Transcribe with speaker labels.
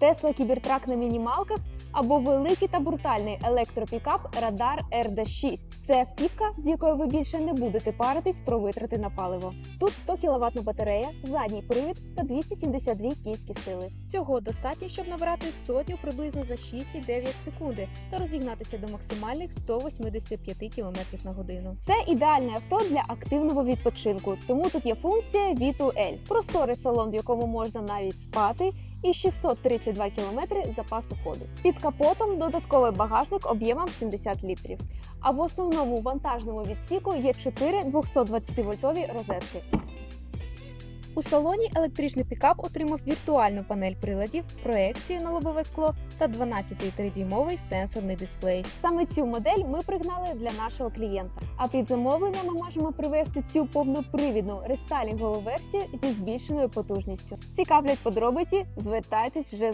Speaker 1: Tesla Cybertruck на мінімалках або великий та брутальний електропікап Radar RD6. Це автівка, з якою ви більше не будете паритись про витрати на паливо. Тут 100 кВт батарея, задній привід та 272 кінські сили. Цього достатньо, щоб набрати сотню приблизно за 6,9 секунди та розігнатися до максимальних 185 км на годину. Це ідеальне авто для активного відпочинку, тому тут є функція V2L. просторий салон, в якому можна навіть спати. І 632 км запасу ходу. Під капотом додатковий багажник об'ємом 70 літрів. А в основному вантажному відсіку є 4 220-вольтові розетки. У салоні електричний пікап отримав віртуальну панель приладів, проекцію на лобове скло та 12,3-дюймовий сенсорний дисплей. Саме цю модель ми пригнали для нашого клієнта. А під замовлення ми можемо привезти цю повнопривідну рестайлінгову версію зі збільшеною потужністю. Цікавлять подробиці? Звертайтесь вже